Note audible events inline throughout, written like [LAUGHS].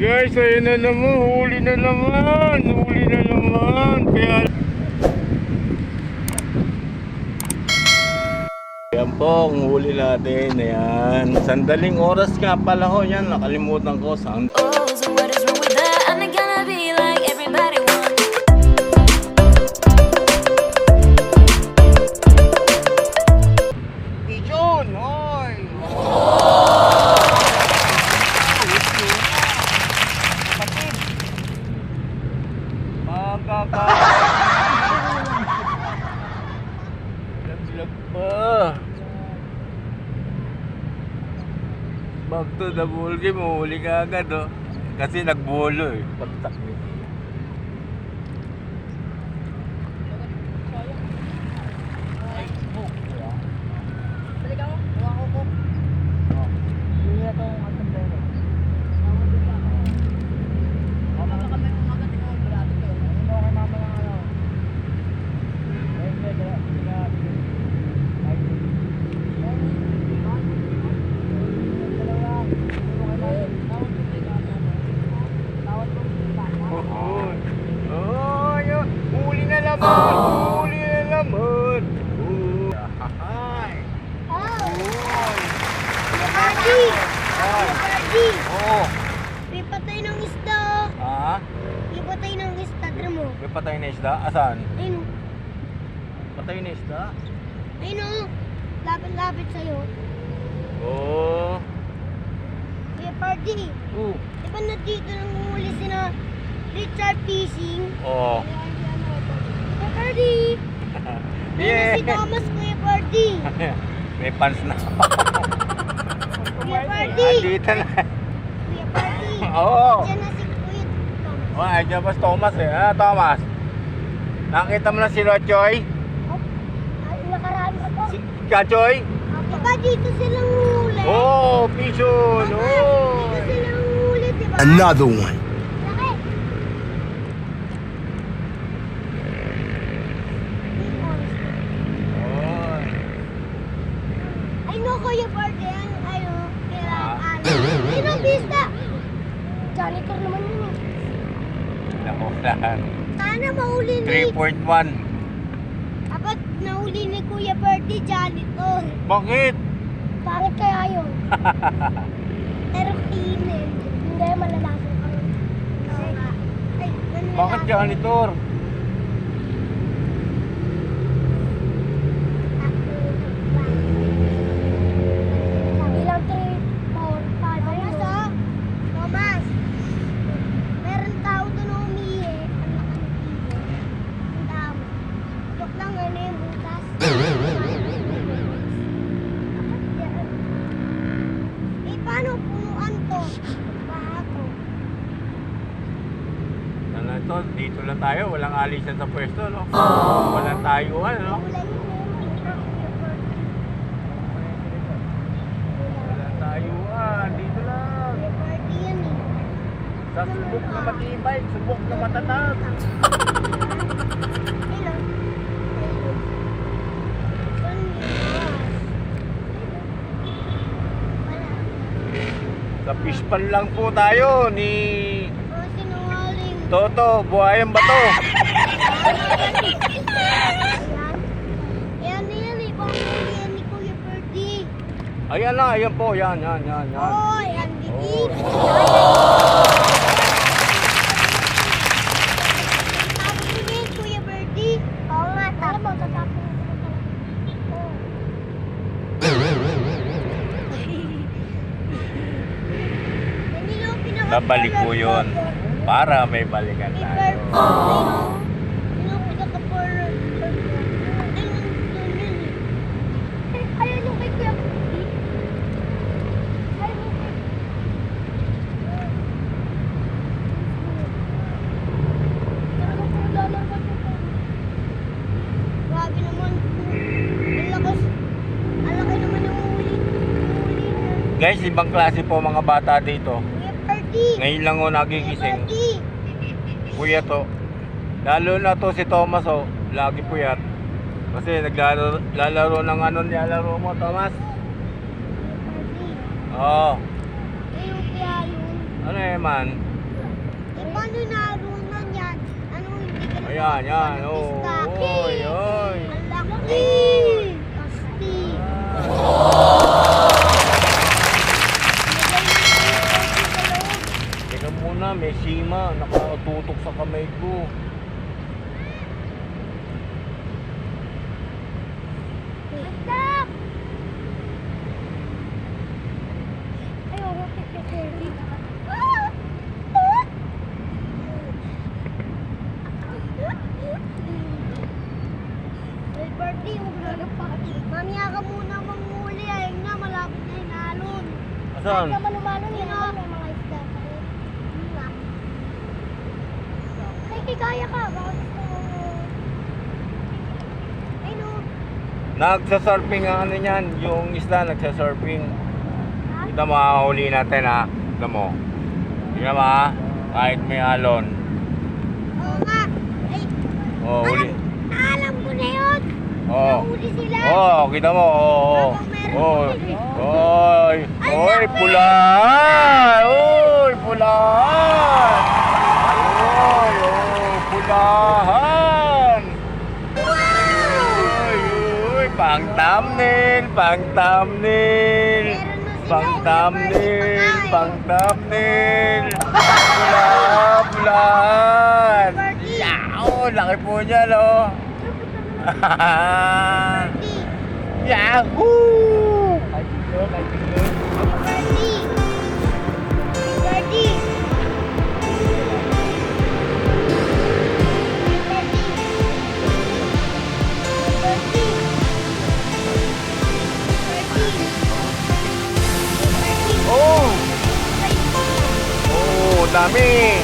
Guys, ayun na naman, huli na naman, huli na naman. Kaya... Yan po, ang huli natin. Ayan. Sandaling oras nga pala ho yan. Nakalimutan ko. Sand game, huli ka agad oh. Kasi nagbolo eh. Pagtak niya. Oo. Oh, yun. Huli na naman. Huli na naman. Oh. Ay. Daddy! Ay. Daddy! Oo. May patay ng isda. Ah, May patay ng isda. Tara mo. may patay na isda. Asan? Ayun. Patay na isda? Ayun o. Lapit-lapit sa'yo. Oo. Kuya Party. Oh. Di ba nandito nang huli si na Richard Fishing? Oo. Kuya Party! [LAUGHS] Yeah. si Thomas, Kuya Party. [LAUGHS] may pants na. [LAUGHS] Kuya Party! Andito na. Kuya Party! Oo. Diyan na si Kuya Thomas. Oh, ay, dyan pa si Thomas eh. Ah, Thomas. Nakita mo na si Rochoy? Oh, nakaraan pa to. Si Kachoy? Di ba dito silang huli? Oh. Mama, Oh. Dito di ba? Another one. Ay no, Kuya Party, ang ano, kailangan. Sino bista? Janitor naman yun eh. Nakulan. Sana mahuli ni... 3.1. Dapat nahuli ni Kuya Party, janitor. Bakit? Bakit kaya yun? [LAUGHS] Pero kinin. Hindi, ka. Ay, malalasan. Bakit janitor? Ilang 3, 4, 5, Thomas, oh. Thomas. Meron tao doon na umihi. Ang laki ng ihi. Ang dami. Tok lang, ano yung butas. Eh, paano punuan to? Baha to. Ano ito? Dito lang tayo. Walang alisan sa pwesto, no? Walang tayuan, no? Wala. Walang tayuan. Dito lang. Sa subok na matibay, subok na matatag. Wala. Sa fish pan lang po tayo ni sinungaling. Toto, buhayan ba to? Yan. Baka huli yan ni Kuya Ferdy. Ayan na, ayan po, yan, yan, yan, yan. Oh. Dikit. Yan. Oo mo. Yan pinaka- Babalik po yun. Para may balikan tayo. Ayun. Yung pinaka-purple. Ayun, nandun yun eh. Ay, ayun yung kay Kuya Ferdy. Ayun yung kay- Talaga po lalabas yung kay- Grabe naman. Ang lakas. Ang laki naman yung huli. Huli na. Guys, ibang klase po mga bata dito. Ngayon lang ho nagigising. Kuya to. Lalo na to si Thomas oh. Lagi puyat. Kasi naglalaro lalaro ng ano nilalaro mo, Thomas? Oo. Yun. Ano eh man? Paano nalunan yan? Ano hindi ka Ayan, yan. Oh, oy, oy. Ang laki! Asti! Teka muna, may sima. Nakatutok sa kamay ko. Stop! Ay, oh, rocket ka, Kirby. Ah! Ah! Ay, Bertie, huwag na napakit. Mamaya ka muna manghuli. Ayun na, malapit na yung alon. Asan? malumalo yun, may mga isda pa rin. Yun nga. Ay, kikaya ka. Baka gusto mo... Ay, no. Nagsasurfing ang ano niyan, yung isla nagsasurfing. Ha? Ito makahuli natin ha. Ito mo. Tingnan mo ha. Kahit may alon. Oo nga. Ay, Oh, huli. alam ko na yun. Oh. Nahuli sila. Oh, kita mo. Oh, oh. Oh. Oy. Oy, pulahan. Oy, pulahan. Oy, oh, pulahan. Pang thumbnail, pang thumbnail. Pang thumbnail, pang thumbnail. Pulahan. Bertie. Yao, laki po niya? Bertie. [LAUGHS] Yahoo! Oh! Oh, dami!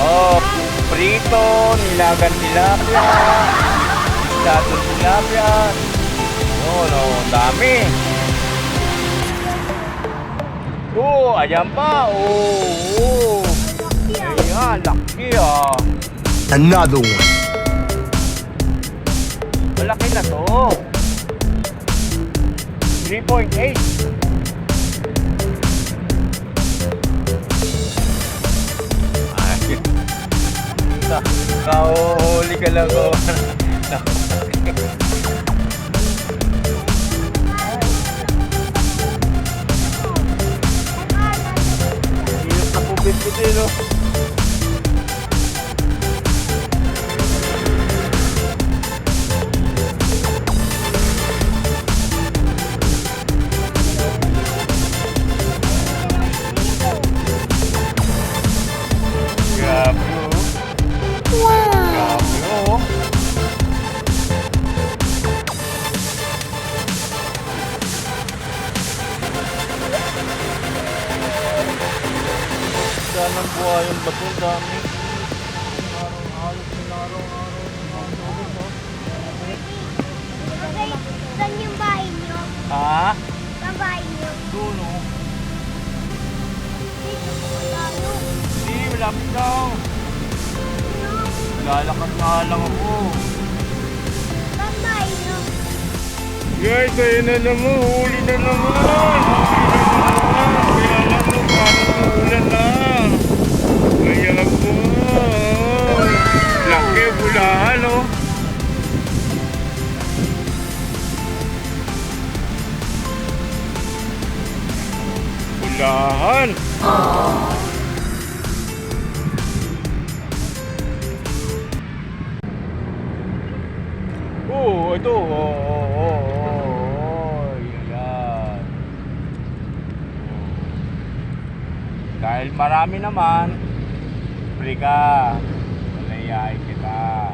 Oh, prito, nilagan tilapia, dato tilapia. Oh, no, dami. Oh, ayan pa. Oh, oh. Ayan, laki ah. Another one. Malaki na to. 3.8. Ka kahuli ka lang oh. Hirap na pubit ko din Ang buhay yung bato? Ang dami. Araw-araw, araw-araw. Saan yung bahay niyo? Ha? Saan bahay niyo? Doon. Dito po lalo. Hindi, malapit lang. Lalakad na lang ako. Saan bahay niyo? Guys, ayun na naman. Huli na naman. Huli na naman. Kaya lang mo, paano ulan na. Kaya po. Laki, bulahan oh. Bulahan. Oo, ito. Oo, oo, oo, oo. Yan. Dahil marami naman, free ka. Malayain kita.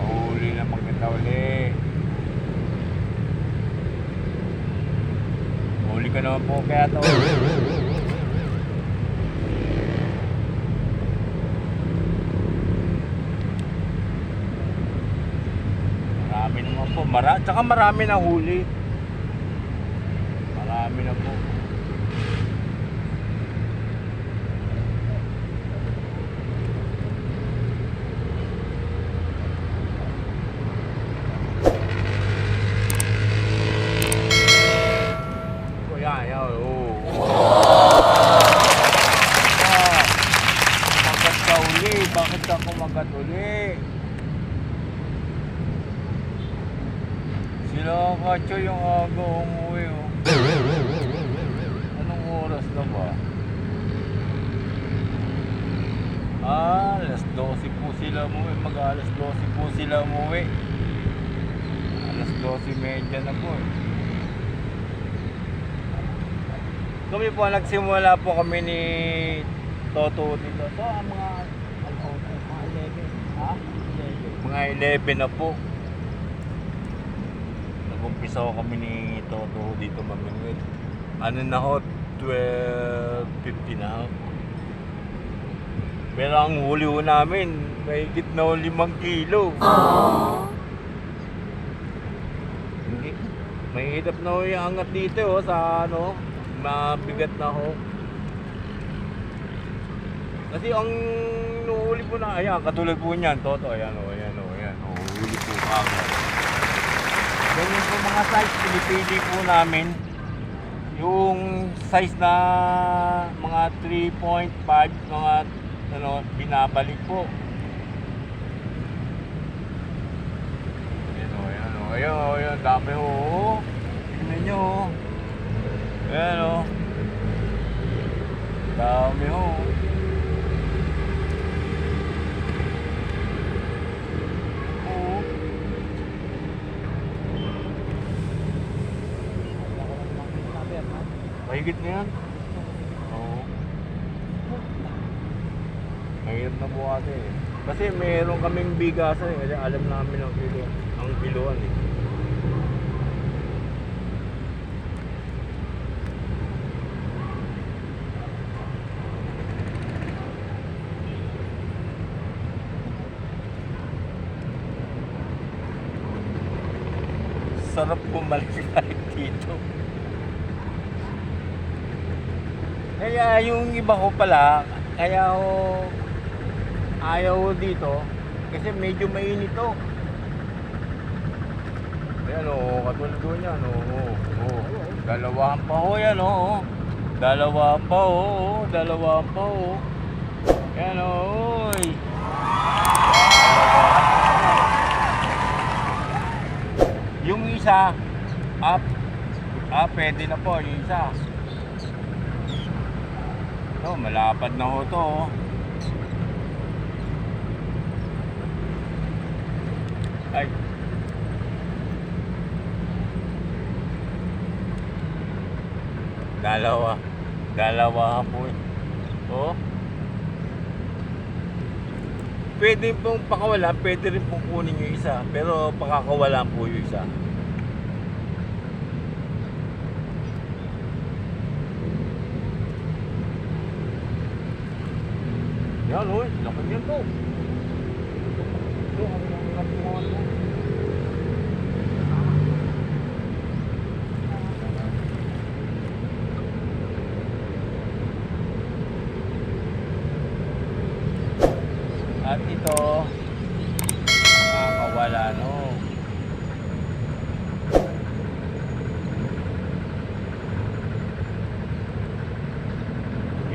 Mahuli na maganda uli. Mahuli ka naman po kaya to. Marami naman po. Mara Tsaka marami na huli. Marami na po. Huwag ako magatuli. Sila kacho yung aga umuwi oh. Anong oras na ba? Ah, alas 12 po sila umuwi. Mag alas 12 po sila umuwi. Alas 12 medya na po eh. Kami po nagsimula po kami ni Toto dito. So ang mga Mga 11 na po. Nag-umpisa ko kami ni Toto dito mamingwit. Ano na ho? 12.50 na ho. Pero ang huli ho namin, may na ho 5 kilo. Hindi. May hirap na ho yung angat dito ho sa ano, mabigat na ho. Kasi ang nuhuli po na, ayan, katulad po niyan, Toto, ayan o, ayan o, ayan huli po agad. Ganyan po mga size, pinipili po namin. Yung size na mga 3.5, mga ano, binabalik po. Ayan o, ayan o, ayan o, ayan, dami o. Tingnan nyo o. Ayan o. Dami o. Oo. Mahigit na yan. Oo. Mahirap na po ate eh. Kasi meron kaming bigasan eh. Kasi alam namin ang kilo. Ang kiloan eh. Sarap bumalik [LAUGHS] dito. Kaya yung iba ko pala, kaya ko ayaw dito kasi medyo mainit to. Ayan o, katulad ko niyan o. Oh, Dalawahan pa ho yan o. Dalawahan pa o. Oh, dalawahan pa o. Ayan o. Oy. Yung isa, up. Ah, pwede na po yung isa. Oh, malapad na ho to. oh. Ay. Dalawa. Dalawa po. eh. Oh. Pwede pong pakawala, pwede rin pong kunin yung isa. Pero pakakawalan po yung isa. Ito, ang laki mo to. At ito, nakakawala no.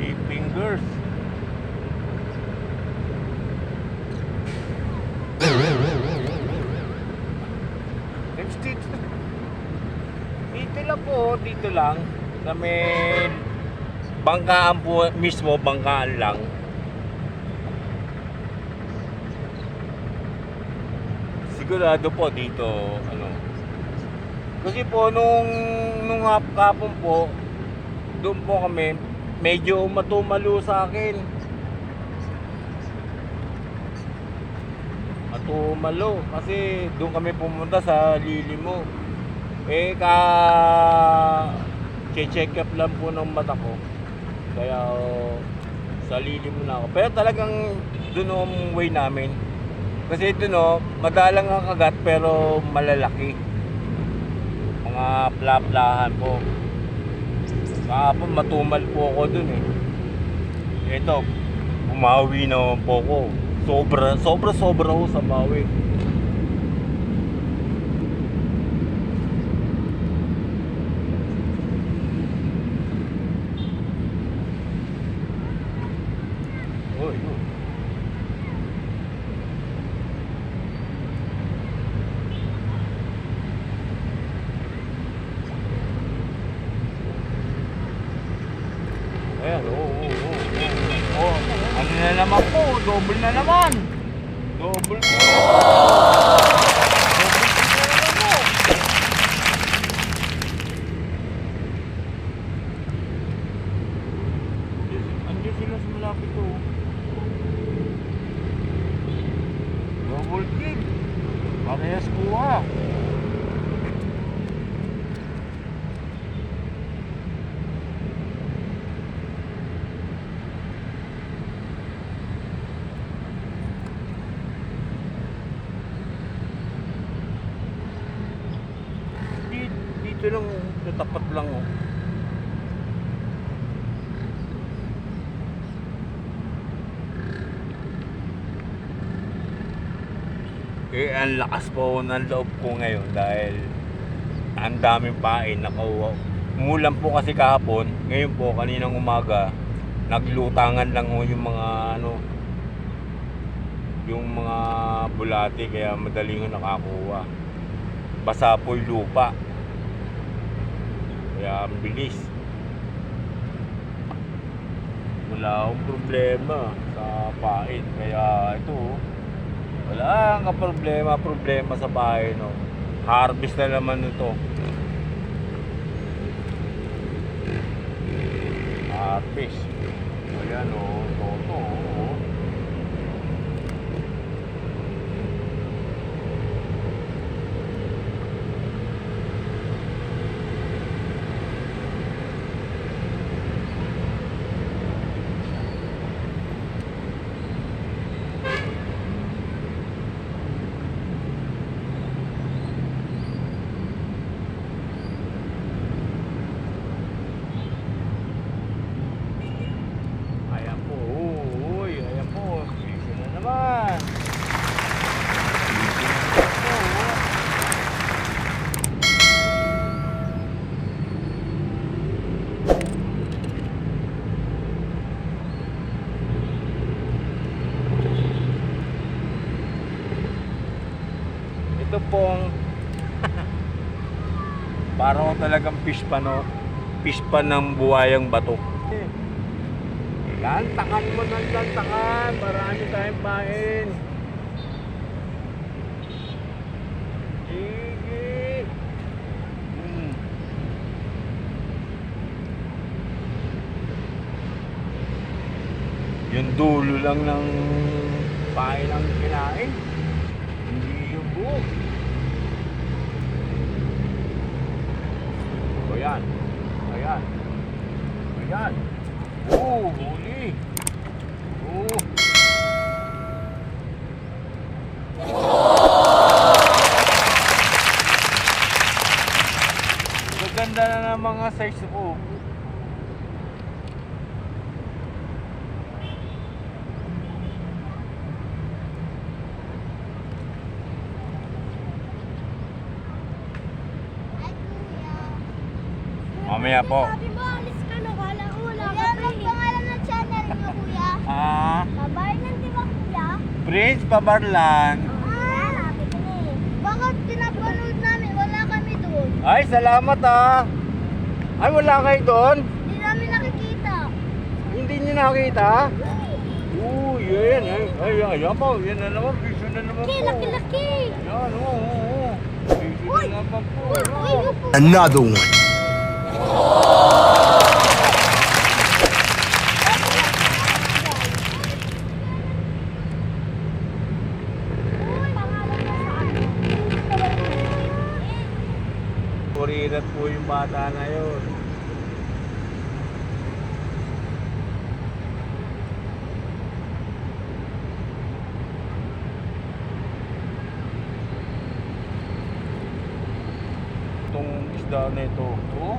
Eight fingers. Next dito. Dito lang. Sa may bangkaan po mismo, bangkaan lang. Sigurado po dito, ano. Kasi po nung nung hap- kapon po, doon po kami, medyo matumalo sa akin. Matumalo kasi doon kami pumunta sa Lilimo. Eh ka check up lang po ng mata ko. Kaya oh, sa Lilimo na ako. Pero talagang doon ang way namin. Kasi ito no, madalang ang kagat pero malalaki. Mga pla-plahan po. Kahapon matumal po ako dun eh. Ito, bumawi naman po ako. Sobra, sobra, sobra ako sa bawi. Talvez por lakas po ng loob ko ngayon dahil ang daming pain nakuha. Umulan po kasi kahapon, ngayon po kaninang umaga, naglutangan lang ho yung mga ano, yung mga bulati kaya madali ko nakakuha. Basa po yung lupa. Kaya ang bilis. Wala akong problema sa pain. Kaya ito, wala kang problema problema sa bahay no. Harvest na naman ito. Harvest. Ayan o, oh, toto oh. Ayan po, uy, ayan po, busy na naman. Busy na po. Ito pong parang talagang fish pa no fish pa ng buhayang bato. Yan, takan mo ng takan. Marami tayong pain. Sige. Hmm. Yung dulo lang ng pain ang kinain. Hindi yung buo. Ayan. Ayan. Ayan. Oo, huli. Oo. Gaganda na ng mga size ko. Ay, kuya. Mamaya po. Sabi mo, alis ka na. Wala ka pa eh. pangalan ng channel niyo, kuya? Ah, Babae ng di ba, kuya? Prince Pabarlan. Ah, eh. Bakit pinapanood namin? Wala kami doon. Ay, salamat ah. Ay, wala kayo doon? Hindi namin nakikita. Hindi niyo nakita? Oo, yan. Ay, ay, ayan po. Yan na naman. Piso na naman po. laki, laki. Yan, oo, oo, oo. Piso na naman po. Ano? Another one. Kurirat po yung bata na yun. Itong isda na ito. Oh?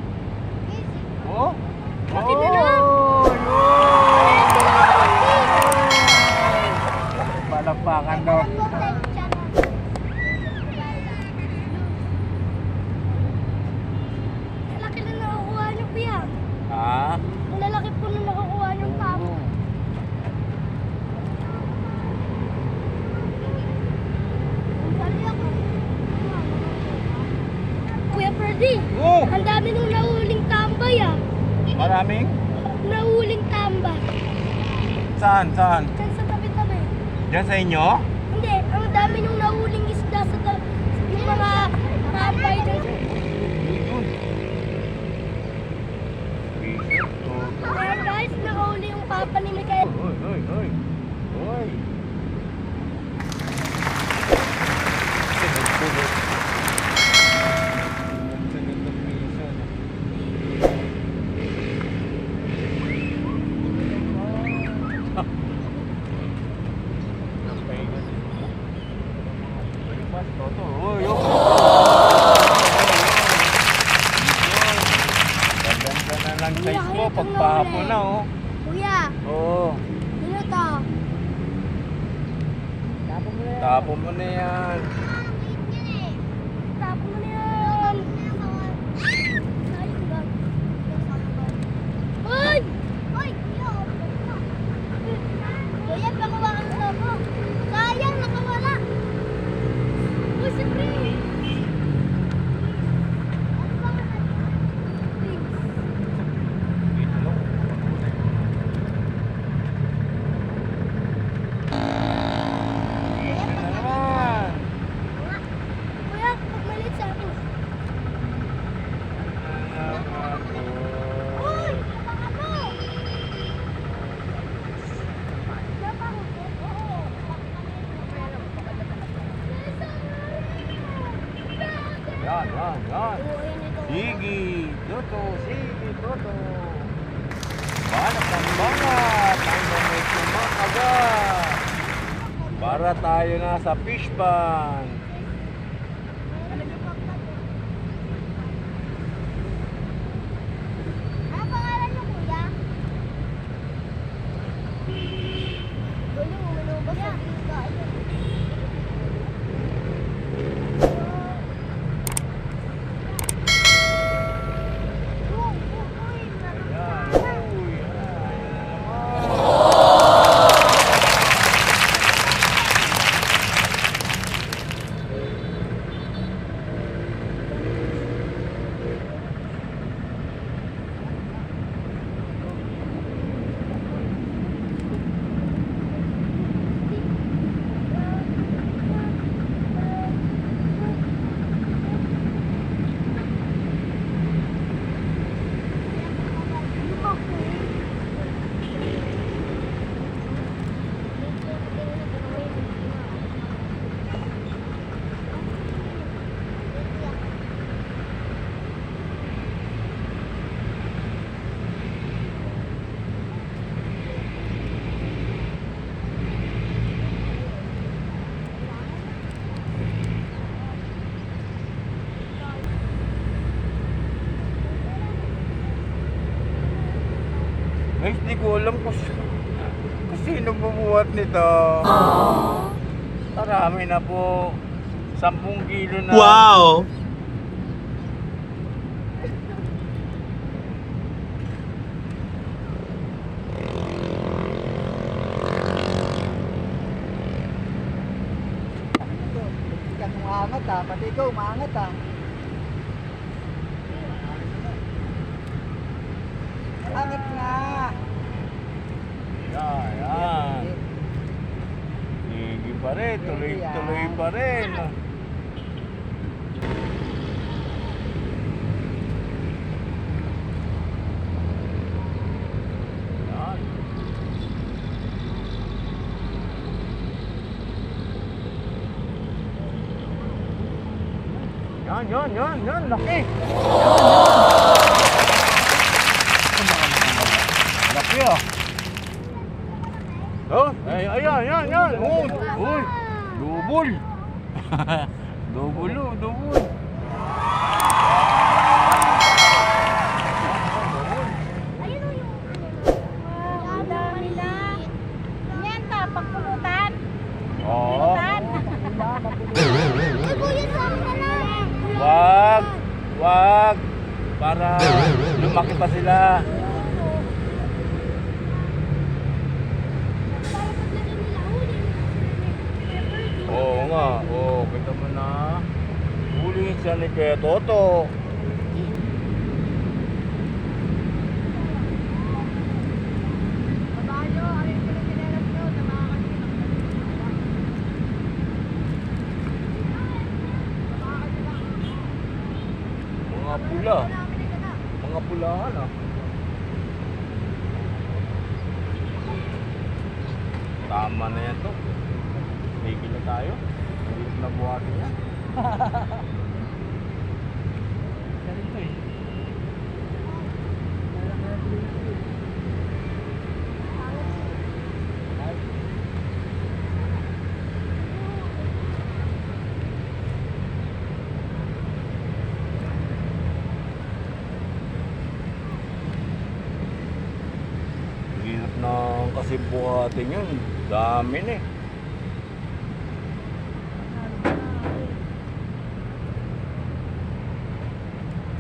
Oh? Laki na lang. Oh, yun! Palakpakan daw. Laki na nakakuha niyo, kuya. Ha? Ang lalaki po na nakakuha niyong tao. Kuya Ferdy, Oh! ang dami nung nahuling tambay ah. Maraming? Nahuling tambak. Saan? Saan? Diyan sa tabi-tabi. Diyan sa inyo? Hindi, ang dami nung nahuling isda sa ta- yung mga tambay dyan. Kaya guys, nakahuli yung papa ni Mikael. Hoy, hoy, hoy. Hoy. [LAUGHS] Ganda-ganda piso, no? Napahinga din. Balipas, Toto. Hoy, oh. Ganda na lang size mo pagpapo na, oh. Kuya, Oo. ano to? Tapo mo na yan. Tapo mo na yan. Uy! Uy! Kuya, pangawakan mo ako. Sayang, nakawala. Uy, si Prince. Ano ba nga Prince? Dito lang. Yan na naman. Kuya, pag malit sa akin. Uy! Napaka mo! Napaka mo? Oo. Yan, yan, yan. Sige, Toto, sige, Toto. Banat ng banat, ang damit ng makagat. Para tayo na sa fish pan. Ano pangalan niyo, kuya? Gulo, umalubas sa bika. Yan, uy, yan, yan naman. Ay, hindi ko alam kung, kung sino bumuhat nito. Marami na po. 10 kilo na. Wow! Umangat ah, pati ikaw umangat ah. Angat nga. Yan, yan. Sige pa rin, tuloy-tuloy pa rin. Yan. Yan, yan, yan, laki. Yan, yan. Laki ah. Oh, ay, ayan, ayan, ayan. Uy, uy. Double. double, oh, double. Ayun o yung ano. Ang dami na. Yan ta, pagpulutan. Oo. Ay, kuya, sa akin na lang. Wag, wag. Para lumaki pa sila. Oo nga, oo, kita mo na. Huliin siya ni Kuya Toto. mga pulahan ah. Tama na yan to. Tigil na tayo. Hindi na buhatin yan. Ganito eh. Hirap na kasi buhatin yun. Dami na eh.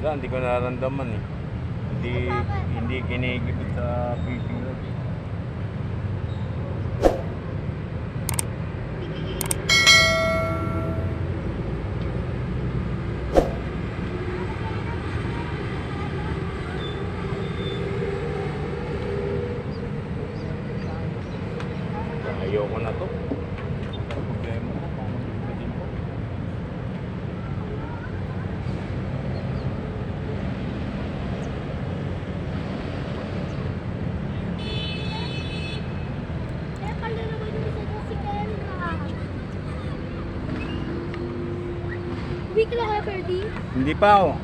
Wala, hindi ko nararamdaman eh. Hindi, hindi kinigipit sa fishing rod. Ayoko na to. Problema ko, paano bibitin ko? Kaya pala naman yung isa doon si Kendra. Na kaya, Ferdy? Hindi pa oh.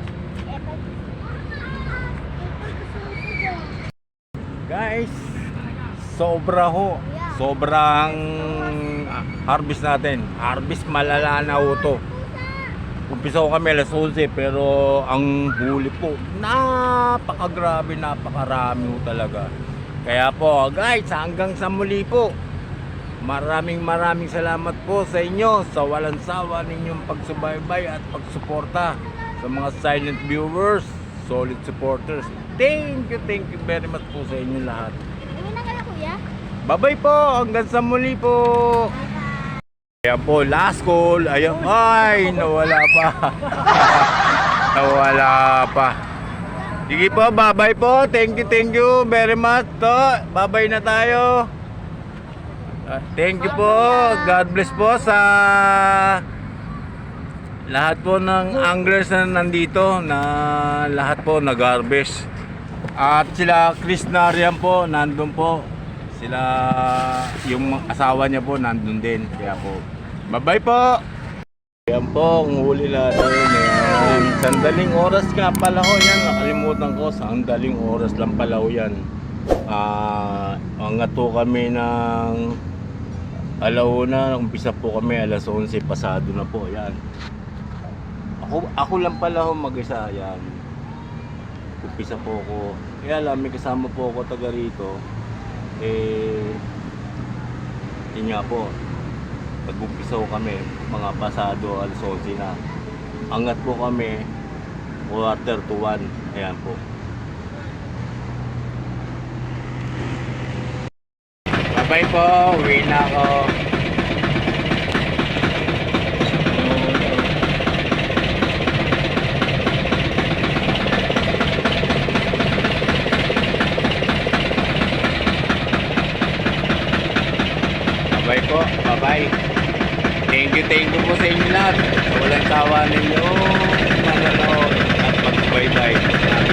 Guys, sobra ho. Sobrang harvest natin. Harvest malala na ho to. Umpisa ko kami alas 11 pero ang huli po napakagrabe, napakarami ho talaga. Kaya po guys, hanggang sa muli po. Maraming maraming salamat po sa inyo sa walang sawa ninyong pagsubaybay at pagsuporta sa mga silent viewers, solid supporters. Thank you, thank you very much po sa inyo lahat. Uwi na ka na, kuya? Bye-bye po, hanggang sa muli po. Ayan po, last call. Ayun, ay, nawala pa. [LAUGHS] nawala pa. Sige po, bye-bye po. Thank you, thank you very much. To, bye-bye na tayo. Ah, Thank you po. God bless po sa lahat po ng anglers na nandito na lahat po nag-harvest. At sila Chris Narian po, nandun po. Sila, yung asawa niya po, nandun din. Kaya po, bye-bye po! Yan po, ang huli natin. Yan. Sandaling oras nga pala ho yan. Nakalimutan ko, sandaling oras lang pala ho yan. Ah, angat po kami ng alauna. Umpisa po kami alas 11 pasado na po. Yan. Ako, ako lang pala ho mag-isa. Yan. Umpisa po ako. Kaya lang, may kasama po ako taga rito. Eh, yun nga po, pag-umpisa ko kami, mga pasado alas 11 na. Angat po kami, quarter to 1. Ayan po. Bye-bye po, uwi na ako. Bye po, bye-bye. Thank you, thank you po sa inyo lahat. Walang tawa ninyo, mananood at pagsubaybay.